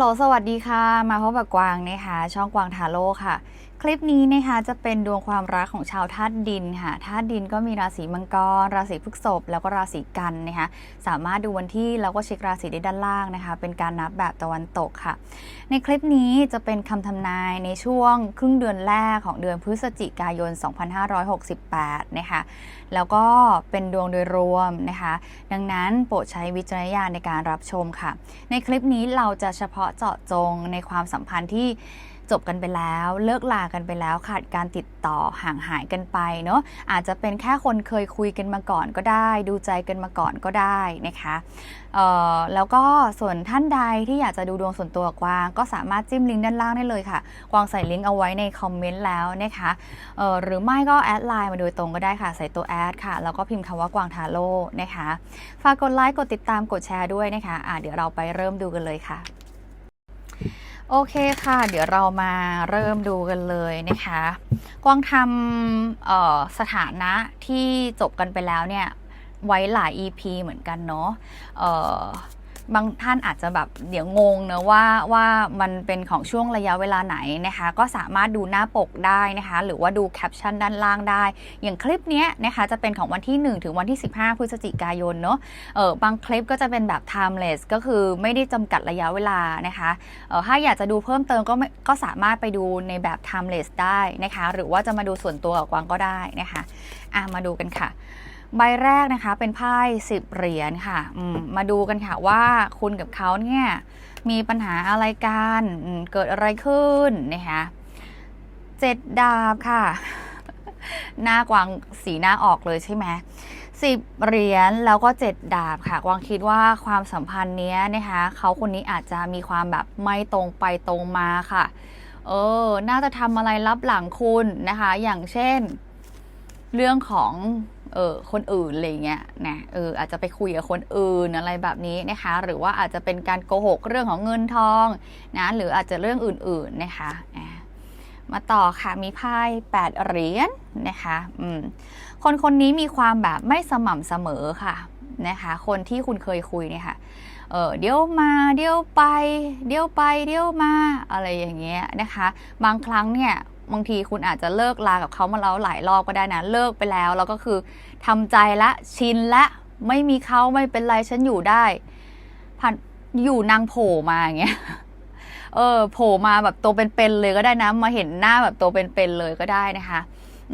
ลโหลสวัสดีค่ะ มาพบกับกวางนะคะ ช่องกวางทาโร่ค่ะ คลิปนี้นะคะจะเป็นดวงความรักของชาวธาตุดินค่ะธาตุดินก็มีราศีมังกร ราศีพฤษภแล้วก็ราศีกันนะคะสามารถดูวันที่แล้วก็เช็คราศีได้ด้านล่างนะคะ เป็นการนับแบบตะวันตกค่ะ ในคลิปนี้จะเป็นคำทำนายในช่วงครึ่งเดือนแรกของเดือนพฤศจิกายน 2568 นะคะแล้วก็เป็นดวงโดยรวมนะคะ ดังนั้นโปรดใช้วิจารณญาณในการรับชมค่ะ ในคลิปนี้เราจะเฉพาะเจาะจงในความสัมพันธ์ที่ จบกันไปแล้ว เลิกลากันไปแล้วขาดการติดต่อห่างหายกันไปเนาะอาจจะเป็นแค่คนเคยคุยกันมาก่อนก็ได้ ดูใจกันมาก่อนก็ได้นะคะเอ่อแล้วก็ส่วนท่านใดที่อยากจะดูดวงส่วนตัวกวาง ก็สามารถจิ้มลิงก์ด้านล่างได้เลยค่ะ กวางใส่ลิงก์เอาไว้ในคอมเมนต์แล้วนะคะเอ่อหรือไม่ก็แอดไลน์มาโดยตรงก็ได้ค่ะ ใส่ตัวแอดค่ะ แล้วก็พิมพ์คำว่ากวางทาโร่นะคะ ฝากกดไลค์กดติดตามกดแชร์ด้วยนะคะอะเดี๋ยวเราไปเริ่มดูกันเลยค่ะ โอเคค่ะ เดี๋ยวเรามาเริ่มดูกันเลยนะคะ กวางทำสถานะที่จบกันไปแล้วเนี่ย ไว้หลาย EP เหมือนกันเนาะ บางท่านอาจจะแบบเดี๋ยวงงเนอะว่าว่ามันเป็นของช่วงระยะเวลาไหนนะคะ ก็สามารถดูหน้าปกได้นะคะ หรือว่าดูแคปชั่นด้านล่างได้ อย่างคลิปนี้นะคะจะเป็นของวันที่ 1 ถึงวันที่ 15 พฤศจิกายนเนาะเออบางคลิปก็จะเป็นแบบ timeless ก็คือไม่ได้จำกัดระยะเวลานะคะเออถ้าอยากจะดูเพิ่มเติมก็ก็สามารถไปดูในแบบ timeless ได้นะคะ หรือว่าจะมาดูส่วนตัวกับกวางก็ได้นะคะอะมาดูกันค่ะ ใบแรกนะคะเป็นไพ่สิบเหรียญค่ะมมาดูกันค่ะว่าคุณกับเขาเนี่ยมีปัญหาอะไรกันเกิดอะไรขึ้นนะคะเจ็ดดาบค่ะ หน้ากวางสีหน้าออกเลยใช่ไหมสิบเหรียญแล้วก็เจ็ดดาบค่ะ กวางคิดว่าความสัมพันธ์เนี้ยนะคะเขาคนนี้อาจจะมีความแบบไม่ตรงไปตรงมาค่ะ เออ น่าจะทำอะไรลับหลังคุณนะคะ อย่างเช่น เรื่องของ เออคนอื่นอะไรเงี้ยนะเอออาจจะไปคุยกับคนอื่นอะไรแบบนี้นะคะ หรือว่าอาจจะเป็นการโกหกเรื่องของเงินทองนะหรืออาจจะเรื่องอื่นๆนะคะมาต่อค่ะมีไพ่แปดเหรียญนะคะอืมคนคนนี้มีความแบบไม่สม่ำเสมอค่ะนะคะคนที่คุณเคยคุยเนี่ยค่ะเออเดี๋ยวมาเดี๋ยวไป เดี๋ยวไปเดี๋ยวมาอะไรอย่างเงี้ยนะคะ บางครั้งเนี่ยบางทีคุณอาจจะเลิกลากับเขามาแล้วหลายรอบก็ได้นะเลิกไปแล้วแล้วก็คือทำใจละชินละไม่มีเขาไม่เป็นไรฉันอยู่ได้ผ่านอยู่นางโผล่มาอย่างเงี้ยเออโผล่มาแบบตัวเป็นๆเลยก็ได้นะ มาเห็นหน้าแบบตัวเป็นๆเลยก็ได้นะคะ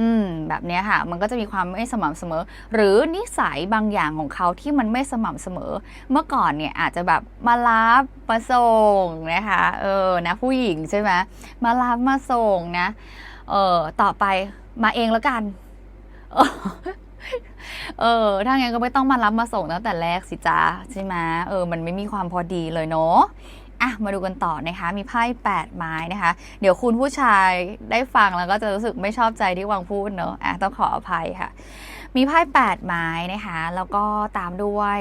อืมแบบนี้ค่ะ มันก็จะมีความไม่สม่ำเสมอ หรือนิสัยบางอย่างของเขาที่มันไม่สม่ำเสมอ เมื่อก่อนเนี่ยอาจจะแบบมารับมาส่งนะคะเออนะผู้หญิงใช่ไหมมารับมาส่งนะเออต่อไปมาเองแล้วกันเออเออถ้างั้นก็ไม่ต้องมารับมาส่งตั้งแต่แรกสิจ้าใช่ไหมเออ มันไม่มีความพอดีเลยเนาะ อะมาดูกันต่อนะคะ มีไพ่แปดไม้นะคะ เดี๋ยวคุณผู้ชายได้ฟังแล้วก็จะรู้สึกไม่ชอบใจที่วังพูดเนอะอะต้องขออภัยค่ะ มีไพ่แปดไม้นะคะ แล้วก็ตามด้วย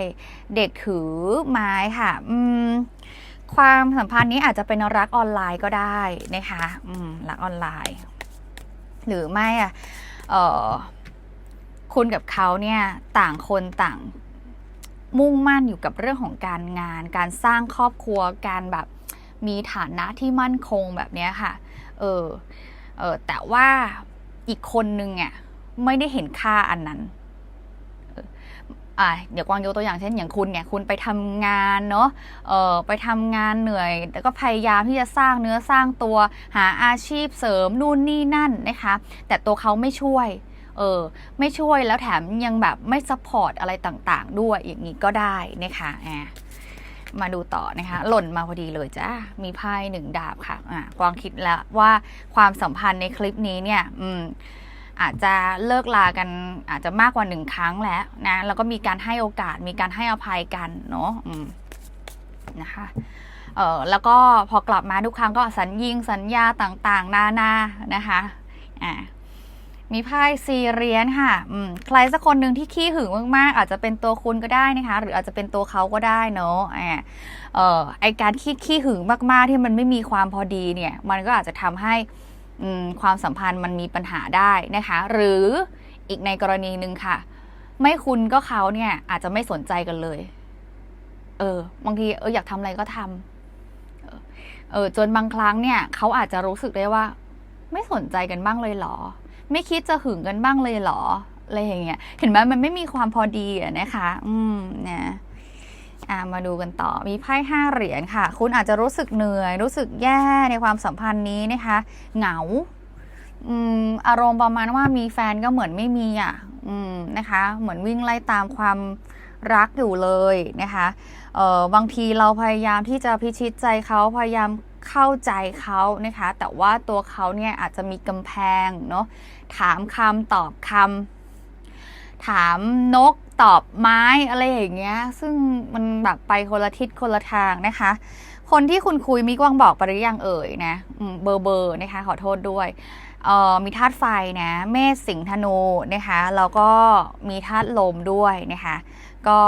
เด็กถือไม้ค่ะ อืมความสัมพันธ์นี้อาจจะเป็นรักออนไลน์ก็ได้นะคะอืมรักออนไลน์ หรือไม่อะเออคุณกับเขาเนี่ยต่างคนต่าง มุ่งมั่นอยู่กับเรื่องของการงาน การสร้างครอบครัวการแบบมีฐานะที่มั่นคงแบบนี้ค่ะ เออ เออ แต่ว่าอีกคนนึงอะไม่ได้เห็นค่าอันนั้นอ่าเดี๋ยวกวางยกตัวอย่างเช่นอย่างคุณเนี่ยคุณไปทำงานเนาะเออไปทำงานเหนื่อย แล้วก็พยายามที่จะสร้างเนื้อสร้างตัวหาอาชีพเสริมนู่นนี่นั่นนะคะ แต่ตัวเขาไม่ช่วย เออไม่ช่วยแล้วแถมยังแบบไม่ซัพพอร์ตอะไรต่างๆ ด้วยอย่างนี้ก็ได้นะคะอ่ามาดูต่อนะคะ หล่นมาพอดีเลยจ้ามีไพ่หนึ่งดาบค่ะอ่ากวางคิดแล้วว่าความสัมพันธ์ในคลิปนี้เนี่ย อืมอาจจะเลิกลากันอาจจะมากกว่าหนึ่งครั้งแล้วนะแล้วก็มีการให้โอกาสมีการให้อภัยกันเนาะอืมนะคะเออแล้วก็พอกลับมาทุกครั้งก็สัญญิงสัญญาต่างๆ นานานะคะอ่า มีไพ่ซีเรียญค่ะใครสักคนหนึ่งที่ขี้หึงมากๆ อาจจะเป็นตัวคุณก็ได้นะคะ หรืออาจจะเป็นตัวเขาก็ได้เนาะอ่าเออไอการขี้ขี้หึงมากๆ ที่มันไม่มีความพอดีเนี่ย มันก็อาจจะทำให้ความสัมพันธ์มันมีปัญหาได้นะคะ หรืออีกในกรณีหนึ่งค่ะ ไม่คุณก็เขาเนี่ยอาจจะไม่สนใจกันเลย เออ บางทีเอออยากทำอะไรก็ทำเออเออจนบางครั้งเนี่ย เขาอาจจะรู้สึกได้ว่า ไม่สนใจกันบ้างเลยเหรอ ไม่คิดจะหึงกันบ้างเลยเหรออะไรอย่างเงี้ยเห็นไหมมันไม่มีความพอดีอะนะคะ อืมนะอ่ามาดูกันต่อมีไพ่ห้าเหรียญค่ะ คุณอาจจะรู้สึกเหนื่อย รู้สึกแย่ในความสัมพันธ์นี้นะคะ เหงาอารมณ์ประมาณว่ามีแฟนก็เหมือนไม่มีอะอนะคะ เหมือนวิ่งไล่ตามความรักอยู่เลยนะคะบางทีเราพยายามที่จะพิชิตใจเขาพยายาม เข้าใจเขานะคะ แต่ว่าตัวเขาเนี่ยอาจจะมีกำแพงเนาะถามคำตอบคำถามนกตอบไม้อะไรอย่างเงี้ย ซึ่งมันแบบไปคนละทิศคนละทางนะคะ คนที่คุณคุยมีกวางบอกไปหรือยังเอ่ยนะเบอร์เบอร์นะคะ ขอโทษด้วยมีธาตุไฟนะเมษสิงห์ธนูนะคะแล้วก็มีธาตุลมด้วยนะคะ ก็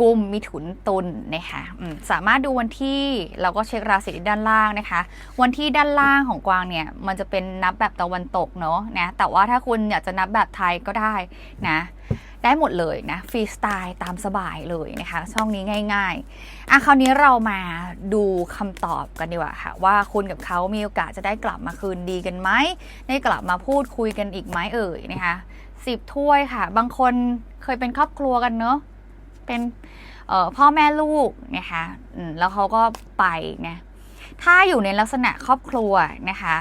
กุมมิถุนตุลนะคะสามารถดูวันที่แล้วก็เช็คราศีด้านล่างนะคะ วันที่ด้านล่างของกวางเนี่ยมันจะเป็นนับแบบตะวันตกเนาะนะแต่ว่าถ้าคุณอยากจะนับแบบไทยก็ได้นะได้หมดเลยนะฟรีสไตล์ตามสบายเลยนะคะ ช่องนี้ง่ายๆอะคราวนี้เรามาดูคำตอบกันดีกว่าค่ะว่าคุณกับเขามีโอกาสจะได้กลับมาคืนดีกันไหมได้กลับมาพูดคุยกันอีกไหมเอ่ยนะคะสิบถ้วยค่ะ บางคนเคยเป็นครอบครัวกันเนอะ เป็นพ่อแม่ลูกนะคะแล้วเขาก็ไปนะถ้าอยู่ในลักษณะครอบครัวนะคะ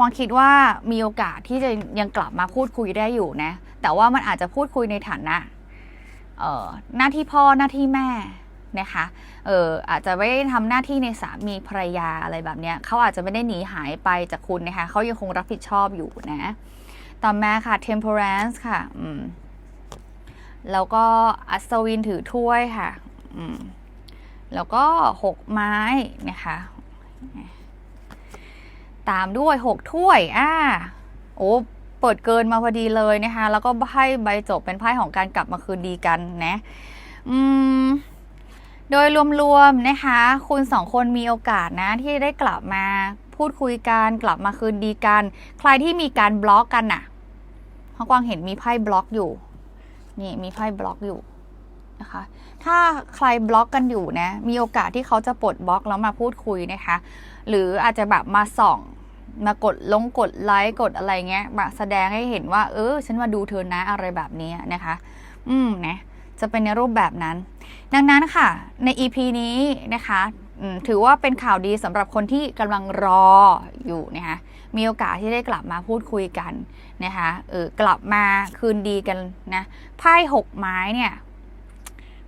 วางคิดว่ามีโอกาสที่จะยังกลับมาพูดคุยได้อยู่นะแต่ว่ามันอาจจะพูดคุยในฐานะหน้าที่พ่อหน้าที่แม่นะคะเอออาจจะไม่ได้ทำหน้าที่ในสามีภรรยาอะไรแบบเนี้ยเขาอาจจะไม่ได้หนีหายไปจากคุณนะคะเขายังคงรับผิดชอบอยู่นะ ต่อมาค่ะ temperance ค่ะอืม แล้วก็อัศวินถือถ้วยค่ะ อืม แล้วก็หกไม้นะคะ ตามด้วยหกถ้วย อ่า โอ้ เปิดเกินมาพอดีเลยนะคะ แล้วก็ไพ่ใบจบเป็นไพ่ของการกลับมาคืนดีกันนะ อืม โดยรวมๆนะคะ คุณสองคนมีโอกาสนะ ที่ได้กลับมาพูดคุยกัน กลับมาคืนดีกัน ใครที่มีการบล็อกกันน่ะเพราะกวางเห็นมีไพ่บล็อกอยู่ นี่มีไพ่บล็อกอยู่นะคะ ถ้าใครบล็อกกันอยู่นะ มีโอกาสที่เขาจะปลดบล็อกแล้วมาพูดคุยนะคะ หรืออาจจะแบบมาส่อง มากดลงกดไลค์กดอะไรเงี้ยมาแสดงให้เห็นว่า เออ ฉันมาดูเธอนะอะไรแบบนี้นะคะ อืมนะจะเป็นในรูปแบบนั้น ดังนั้นค่ะใน EP นี้นะคะ ถือว่าเป็นข่าวดีสำหรับคนที่กำลังรออยู่นะคะมีโอกาสที่ได้กลับมาพูดคุยกันนะคะเออกลับมาคืนดีกันนะไพ่หกไม้เนี่ย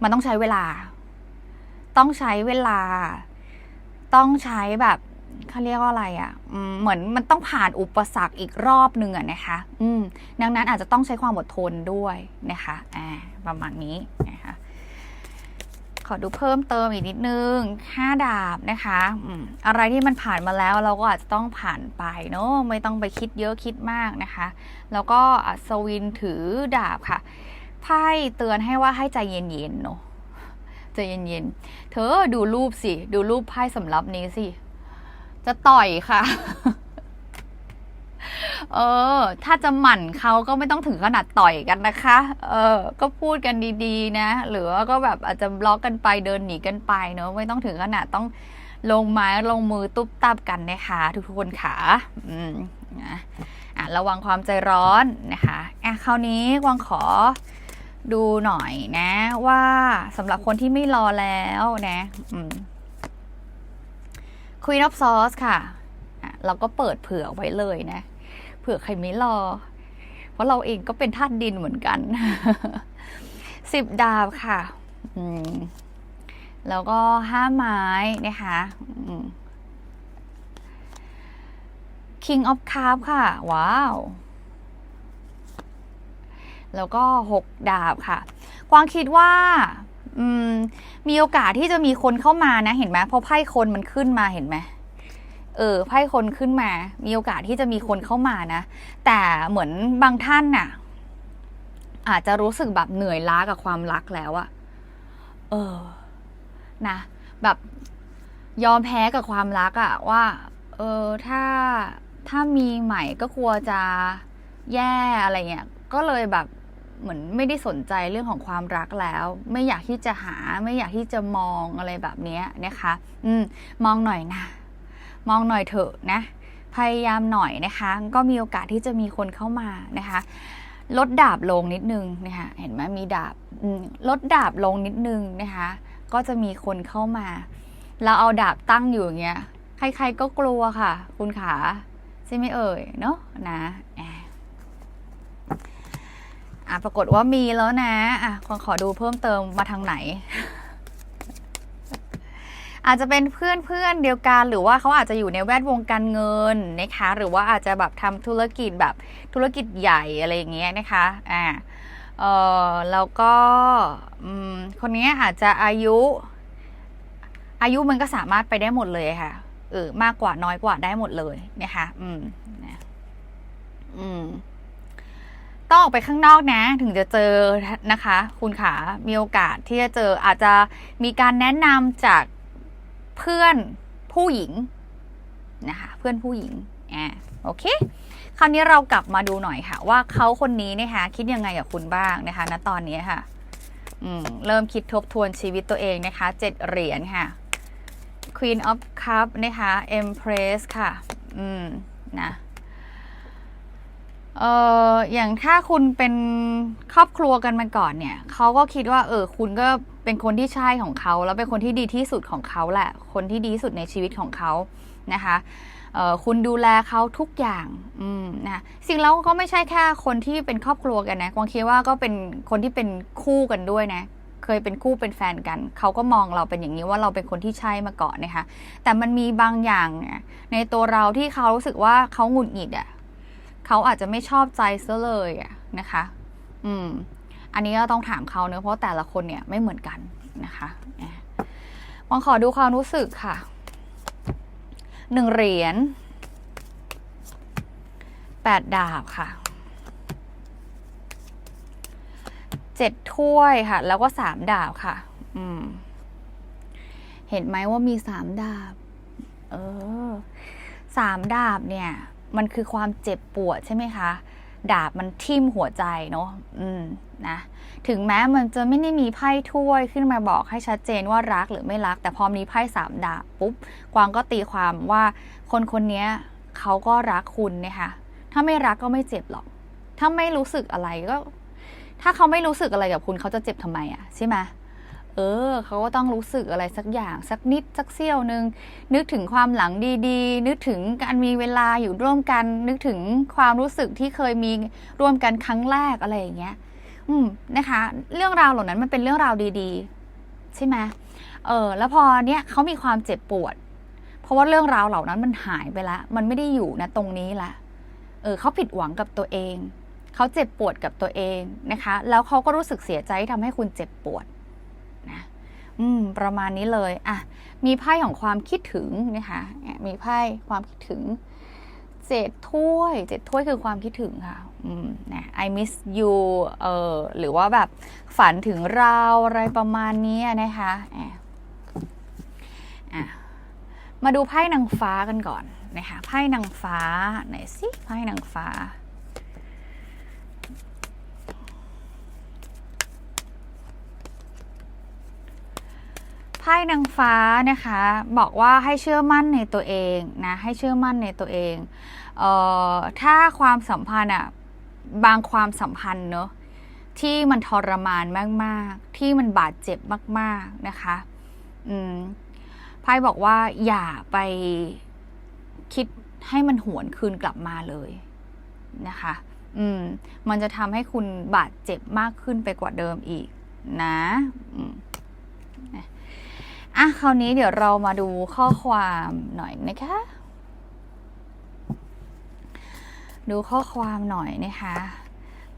มันต้องใช้เวลา ต้องใช้เวลา ต้องใช้แบบเขาเรียกว่าอะไรอะ่ะเหมือนมันต้องผ่านอุปสรรคอีกรอบหนึ่งอะนะคะ อืมดังนั้นอาจจะต้องใช้ความอดทนด้วยนะคะอ่าประมาณนี้นะคะ ขอดูเพิ่มเติมอีกนิดนึงห้าดาบนะคะอืมอะไรที่มันผ่านมาแล้วเราก็อาจจะต้องผ่านไปเนาะไม่ต้องไปคิดเยอะคิดมากนะคะ แล้วก็อัศวินถือดาบค่ะไพ่เตือนให้ว่าให้ใจเย็นๆเนาะใจเย็นๆ เธอดูรูปสิ ดูรูปไพ่สำรับนี้สิ จะต่อยค่ะ เออ ถ้าจะหมั่นเขาก็ไม่ต้องถึงขนาดต่อยกันนะคะ เออ ก็พูดกันดีๆ นะ หรือว่าก็แบบอาจจะบล็อกกันไปเดินหนีกันไปเนอะไม่ต้องถึงขนาดต้องลงไม้ลงมือตุ๊บตับกันนะคะทุกๆคนขาอืมนะอะระวังความใจร้อนนะคะอะคราวนี้วางขอดูหน่อยนะว่าสำหรับคนที่ไม่รอแล้วนะอืม Queen of Swords ค่ะอะ เราก็เปิดเผื่อไว้เลยนะ เผื่อใครไม่รอ เพราะเราเองก็เป็นธาตุดินเหมือนกันสิบดาบค่ะแล้วก็ห้าไม้นะคะอืม King of Cup ค่ะ ว้าว แล้วก็หกดาบค่ะ กวางคิดว่าอืมมีโอกาสที่จะมีคนเข้ามานะ เห็นไหมเพราะไพ่คนมันขึ้นมาเห็นไหม เออไพ่คนขึ้นมา มีโอกาสที่จะมีคนเข้ามานะ แต่เหมือนบางท่านน่ะ อาจจะรู้สึกแบบเหนื่อยล้ากับความรักแล้วอะเออ นะ แบบยอมแพ้กับความรักอะว่า เออ ถ้าถ้ามีใหม่ก็กลัวจะแย่อะไรเงี้ย ก็เลยแบบเหมือนไม่ได้สนใจเรื่องของความรักแล้ว ไม่อยากที่จะหา ไม่อยากที่จะมองอะไรแบบนี้นะคะ อืม มองหน่อยนะ มองหน่อยเถอะนะ พยายามหน่อยนะคะ ก็มีโอกาสที่จะมีคนเข้ามานะคะ ลดดาบลงนิดนึงนะคะ เห็นไหมมีดาบลดดาบลงนิดนึงนะคะ ก็จะมีคนเข้ามา เราเอาดาบตั้งอยู่อย่างเงี้ย ใครๆก็กลัวค่ะ คุณขาใช่ไหมเอ่ยเนาะนะอะอะปรากฏว่ามีแล้วนะอะขอขอดูเพิ่มเติมมาทางไหน อาจจะเป็นเพื่อนเพื่อนเดียวกัน หรือว่าเขาอาจจะอยู่ในแวดวงการเงินนะคะ หรือว่าอาจจะแบบทำธุรกิจแบบธุรกิจใหญ่อะไรอย่างเงี้ยนะคะอ่าเออแล้วก็คนนี้อาจจะอายุอายุมันก็สามารถไปได้หมดเลยค่ะเออมากกว่าน้อยกว่าได้หมดเลยนะคะอืมนะอืมต้องออกไปข้างนอกนะ ถึงจะเจอนะคะ คุณขามีโอกาสที่จะเจออาจจะมีการแนะนำจาก เพื่อนผู้หญิงนะคะเพื่อนผู้หญิงอ่าโอเค คราวนี้เรากลับมาดูหน่อยค่ะ ว่าเขาคนนี้นะคะคิดยังไงกับคุณบ้างนะคะณตอนนี้ค่ะอืมเริ่มคิดทบทวนชีวิตตัวเองนะคะเจ็ดเหรียญค่ะ Queen of Cup นะคะ Empress ค่ะ อืม นะเอออย่างถ้าคุณเป็นครอบครัวกันมาก่อนเนี่ย เขาก็คิดว่า เออ คุณก็ เป็นคนที่ใช่ของเขา แล้วเป็นคนที่ดีที่สุดของเขาแหละ คนที่ดีที่สุดในชีวิตของเขานะคะคุณดูแลเขาทุกอย่างนะสิ่งแล้วก็ไม่ใช่แค่คนที่เป็นครอบครัวกันนะกวางคิดว่าก็เป็นคนที่เป็นคู่กันด้วยนะเคยเป็นคู่เป็นแฟนกัน เขาก็มองเราเป็นอย่างนี้ว่าเราเป็นคนที่ใช่มาก่อนนะคะแต่มันมีบางอย่างในตัวเราที่เขารู้สึกว่าเขาหงุดหงิดอะเขาอาจจะไม่ชอบใจซะเลยอะนะคะ อืม อันนี้ก็ต้องถามเขาเนอะเพราะแต่ละคนเนี่ยไม่เหมือนกันนะคะอะวังขอดูความรู้สึกค่ะหนึ่งเหรียญแปดดาบค่ะเจ็ดถ้วยค่ะ แล้วก็สามดาบค่ะ อืม เห็นไหมว่ามีสามดาบ เออสามดาบเนี่ย มันคือความเจ็บปวดใช่ไหมคะ ดาบมันทิ่มหัวใจเนาะอืมนะถึงแม้มันจะไม่ได้มีไพ่ถ้วยขึ้นมาบอกให้ชัดเจนว่ารักหรือไม่รัก แต่พอมีไพ่สามดาบปุ๊บกวางก็ตีความว่าคนคนนี้เขาก็รักคุณนะคะถ้าไม่รักก็ไม่เจ็บหรอก ถ้าไม่รู้สึกอะไรก็ ถ้าเขาไม่รู้สึกอะไรกับคุณเขาจะเจ็บทำไมอะใช่ไหม เออเขาก็ต้องรู้สึกอะไรสักอย่างสักนิดสักเสี้ยวหนึ่งนึกถึงความหลังดีๆ นึกถึงการมีเวลาอยู่ร่วมกัน นึกถึงความรู้สึกที่เคยมีร่วมกันครั้งแรกอะไรอย่างเงี้ย อืมนะคะ เรื่องราวเหล่านั้นมันเป็นเรื่องราวดีๆ ใช่ไหมเออแล้วพอเนี้ยเขามีความเจ็บปวด เพราะว่าเรื่องราวเหล่านั้นมันหายไปละมันไม่ได้อยู่นะตรงนี้ละเออเขาผิดหวังกับตัวเองเขาเจ็บปวดกับตัวเองนะคะ แล้วเขาก็รู้สึกเสียใจที่ทำให้คุณเจ็บปวด อืมประมาณนี้เลยอะมีไพ่ของความคิดถึงนะคะเนี่ยมีไพ่ความคิดถึงเจ็ดถ้วยเจ็ดถ้วยคือความคิดถึงค่ะอืมนะ I miss you เออหรือว่าแบบฝันถึงเราอะไรประมาณนี้นะคะอะอะมาดูไพ่นางฟ้ากันก่อนนะคะไพ่นางฟ้าไหนสิไพ่นางฟ้า ไพ่นางฟ้านะคะ บอกว่าให้เชื่อมั่นในตัวเองนะให้เชื่อมั่นในตัวเองเอ่อถ้าความสัมพันธ์อะบางความสัมพันธ์เนอะที่มันทรมานมาก ๆ ที่มันบาดเจ็บมาก ๆ นะคะอืมไพ่บอกว่าอย่าไปคิดให้มันหวนคืนกลับมาเลยนะคะ อืม มันจะทำให้คุณบาดเจ็บมากขึ้นไปกว่าเดิมอีกนะ อืม อะคราวนี้เดี๋ยวเรามาดูข้อความหน่อยนะคะ ดูข้อความหน่อยนะคะ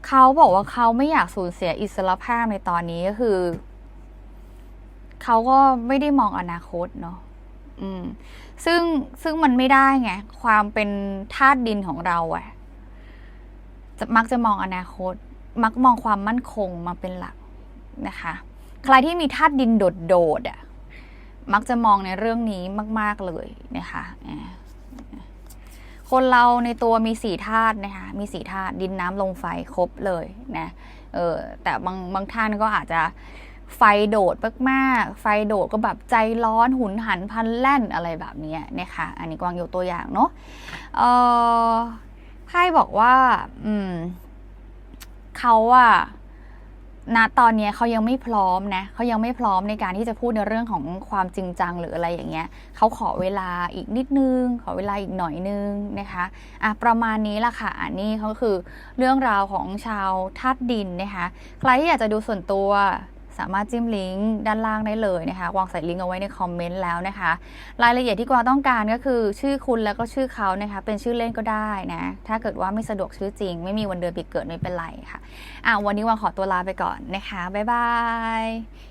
เขาบอกว่าเขาไม่อยากสูญเสียอิสรภาพในตอนนี้ก็คือเขาก็ไม่ได้มองอนาคตเนาะอืม ซึ่งซึ่งมันไม่ได้ไงความเป็นธาตุดินของเราอะจะมักจะมองอนาคต มักมองความมั่นคงมาเป็นหลักนะคะ ใครที่มีธาตุดินโดดๆอะ มักจะมองในเรื่องนี้มาก ๆ เลยนะคะคนเราในตัวมีสี่ธาตุนะคะมีสี่ธาตุดินน้ำลมไฟครบเลยนะเออแต่บางบางท่านก็อาจจะไฟโดดมากๆ ไฟโดดก็แบบใจร้อนหุนหันพลันแล่นอะไรแบบนี้นะคะ อันนี้กวางยกตัวอย่างเนาะเออไพ่บอกว่า อืมเขาอะ ณตอนนี้เขายังไม่พร้อมนะเขายังไม่พร้อมในการที่จะพูดในเรื่องของความจริงจังหรืออะไรอย่างเงี้ยเขาขอเวลาอีกนิดนึง ขอเวลาอีกหน่อยนึงนะคะอะประมาณนี้ละค่ะอันนี้เขาคือเรื่องราวของชาวธาตุดินนะคะใครที่อยากจะดูส่วนตัว สามารถจิ้มลิงก์ด้านล่างได้เลยนะคะวางใส่ลิงก์เอาไว้ในคอมเมนต์แล้วนะคะ รายละเอียดที่กวางต้องการก็คือ ชื่อคุณแล้วก็ชื่อเขานะคะ เป็นชื่อเล่นก็ได้นะถ้าเกิดว่าไม่สะดวกชื่อจริง ไม่มีวันเดือนปีเกิดไม่เป็นไรค่ะอะวันนี้วางขอตัวลาไปก่อนนะคะบ๊ายบาย